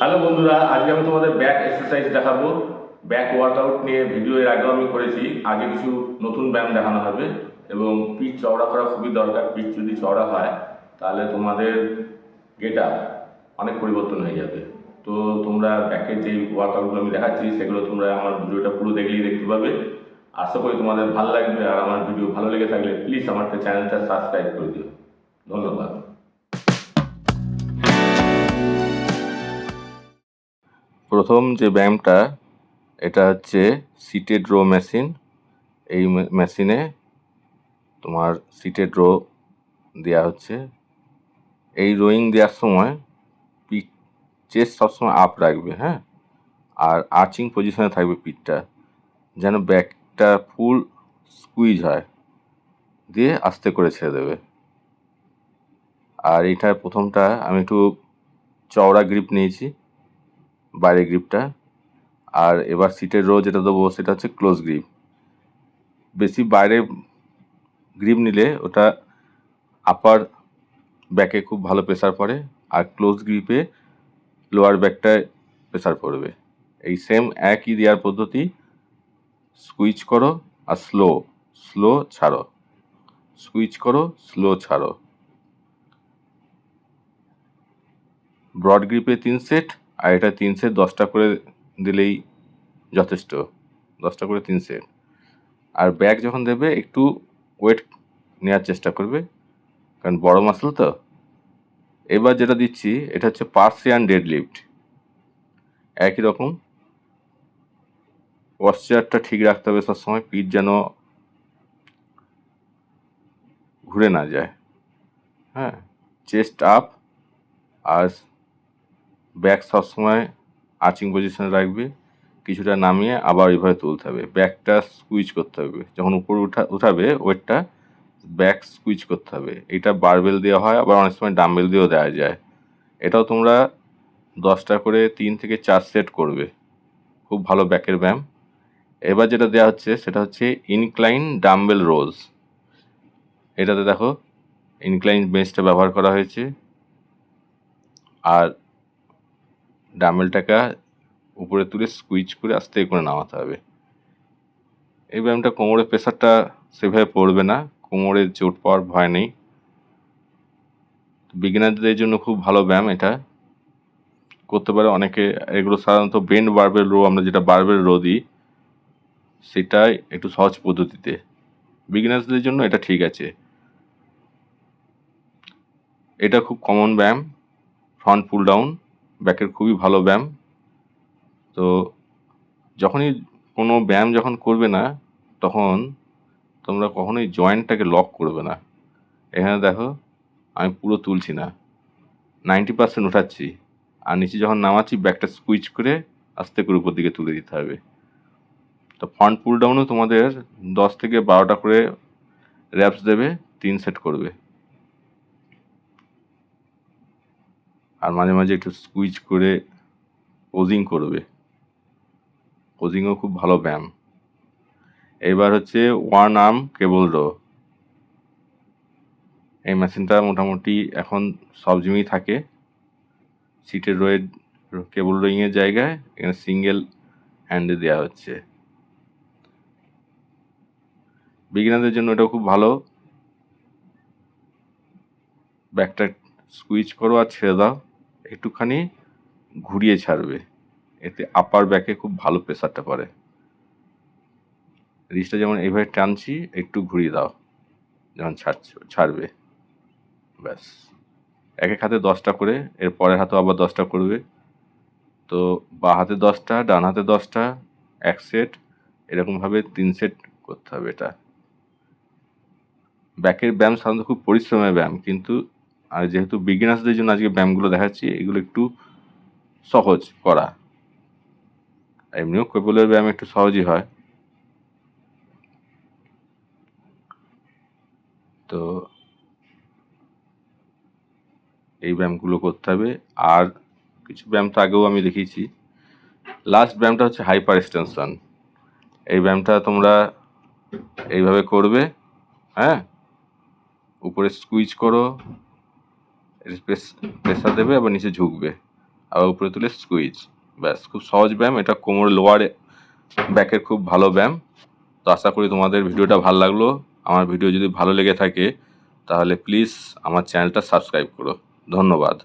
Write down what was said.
Hello বন্ধুরা, আজকে আমি তোমাদের ব্যাক এক্সারসাইজ দেখাবো। ব্যাক ওয়ার্কআউট নিয়ে ভিডিও এর আগেও আমি করেছি। আগে কিছু নতুন ব্যায়াম দেখানো হবে এবং পিচ চওড়া করা খুবই দরকার। পিচ যদি চওড়া হয়, তাহলে তোমাদের গেটা অনেক পরিবর্তন হয়ে যাবে। তো তোমরা ব্যাকের যে ওয়ার্কআউটগুলো আমি দেখাচ্ছি, সেগুলো তোমরা আমার ভিডিওটা পুরো দেখলেই দেখতে পাবে। আশা করি তোমাদের ভালো লাগবে আর আমার ভিডিও ভালো লেগে থাকলে প্লিজ আমার চ্যানেলটা সাবস্ক্রাইব করে দিও। ধন্যবাদ। প্রথম যে ব্যায়ামটা, এটা হচ্ছে সিটেড রো মেশিন এই মেশিনে তোমার সিটেড রো দেওয়া হচ্ছে। এই রোয়িং দেওয়ার সময় পিঠ চেস্ট সবসময় আপ রাখবে হ্যাঁ? আর আর্চিং পজিশনে থাকবে পিঠটা, যেন ব্যাকটা ফুল স্কুইজ হয়। দিয়ে আস্তে করে ছেড়ে দেবে। আর এইটার প্রথমটা আমি একটু চওড়া গ্রিপ নিয়েছি। বাইরের গ্রিপটা আর এবার সিটের রো যেটা দেবো সেটা হচ্ছে ক্লোজ গ্রিপ বেশি বাইরে গ্রিপ নিলে ওটা আপার ব্যাকে খুব ভালো প্রেসার পড়ে, আর ক্লোজ গ্রিপে লোয়ার ব্যাকটায় প্রেসার পড়বে। এই সেম একই দেওয়ার পদ্ধতি সুইচ করো আর স্লো স্লো ছাড়ো। সুইচ করো স্লো ছাড়ো। ব্রড গ্রিপে তিন সেট আর এটা তিন সেট দশটা করে দিলেই যথেষ্ট। দশটা করে তিন সেট আর ব্যাগ যখন দেবে, একটু ওয়েট নেওয়ার চেষ্টা করবে, কারণ বড় মাসল তো। এবার যেটা দিচ্ছি, এটা হচ্ছে পার্সিয়ান ডেড লিফট একই রকম। পশ্চারটা ঠিক রাখতে হবে সবসময়, পিঠ যেন ঘুরে না যায়। হ্যাঁ চেস্ট আপ আর ব্যাক সবসময় আর্চিং পজিশনে রাখবে, কিছুটা নামিয়ে আবার এইভাবে তুলতে হবে। ব্যাকটা স্কুইচ করতে হবে। যখন উপরে উঠা, উঠাবে, ওয়েটটা ব্যাক স্কুইচ করতে হবে। এটা বারবেল দেওয়া হয়, আবার অনেক সময় ডাম্বেল দিয়েও দেওয়া যায়। এটাও তোমরা দশটা করে তিন থেকে চার সেট করবে। খুব ভালো ব্যাকের ব্যায়াম। এবার যেটা দেওয়া হচ্ছে, সেটা হচ্ছে ইনক্লাইন ডাম্বেল রোজ এটাতে দেখো, ইনক্লাইন বেঞ্চটা ব্যবহার করা হয়েছে। আর ডাম্বেলটাকে উপরে তুলে স্কুইচ করে আস্তে করে নামাতে হবে। এই ব্যায়ামটা কোমরের প্রেশারটা সেভাবে পড়বে না, কোমরে চোট পাওয়ার ভয় নেই। বিগিনারদের জন্য খুব ভালো ব্যায়াম এটা। করতে পারে অনেকে, এগুলো সাধারণত বেন্ড বারবেল রো আমরা যেটা বারবেল রো দিই, সেটাই একটু সহজ পদ্ধতিতে। বিগিনার্সদের জন্য এটা ঠিক আছে। এটা খুব কমন ব্যায়াম ফ্রন্ট পুল ডাউন ব্যাকের খুবই ভালো ব্যায়াম। তো যখনই কোনো ব্যায়াম যখন করবে না, তখন তোমরা কখনোই জয়েন্টটাকে লক করবে না। এখানে দেখো, আমি পুরো তুলছি না। Ninety percent উঠাচ্ছি। আর নিচে যখন নামাচ্ছি ব্যাকটা স্কুইচ করে আস্তে করে উপর দিকে তুলে দিতে হবে। তো ফ্রন্ট পুল ডাউনও তোমাদের দশ থেকে বারোটা করে র্যাপস দেবে, তিন সেট করবে। আর মাঝে মাঝে একটু স্কুইচ করে পোজিং করবে। পোজিংও খুব ভালো ব্যায়াম এবার হচ্ছে ওয়ান আর্ম কেবল রো এই মেশিনটা মোটামুটি এখন সব জিমেই থাকে। সিটের রোয়ের কেবল রোয়িংয়ের জায়গায় এখানে সিঙ্গেল হ্যান্ডে দেওয়া হচ্ছে। বিগিনারদের জন্য এটা খুব ভালো। ব্যাকটা স্কুইচ করো আর ছেড়ে দাও, একটুখানি ঘুরিয়ে ছাড়বে। এতে আপার ব্যাকে খুব ভালো প্রেসারটা পড়ে। রিচটা যেমন এইভাবে টানছি, একটু ঘুরিয়ে দাও, যখন ছাড়ছ, ছাড়বে। ব্যাস। এক এক হাতে দশটা করে, এর পরের হাতেও আবার দশটা করবে। তো বা হাতে দশটা, ডান হাতে দশটা, এক সেট এরকমভাবে তিন সেট করতে হবে এটা। ব্যাকের ব্যায়াম সাধারণত খুব পরিশ্রমের ব্যায়াম, কিন্তু আর যেহেতু বিগিনার্সদের জন্য আজকে ব্যায়ামগুলো দেখাচ্ছি, এগুলো একটু সহজ করা। এমনিও কেবলের ব্যায়াম একটু সহজই হয়। তো এই ব্যায়ামগুলো করতে হবে। আর কিছু ব্যায়াম তো আগেও আমি দেখিয়েছি। লাস্ট ব্যায়ামটা হচ্ছে হাইপার এক্সটেনশন এই ব্যায়ামটা তোমরা এইভাবে করবে হ্যাঁ? উপরে স্কুইচ করো। প্রেসার দেবে, আবার নিচে ঝুঁকবে। আবার উপরে তুলে স্কুইজ ব্যাস, খুব সহজ ব্যায়াম, এটা কোমর লোয়ার ব্যাকের খুব ভালো ব্যায়াম। তো আশা করি তোমাদের ভিডিওটা ভালো লাগল। আমার ভিডিও যদি ভালো লেগে থাকে, তাহলে প্লিজ আমার চ্যানেলটা সাবস্ক্রাইব করো। ধন্যবাদ।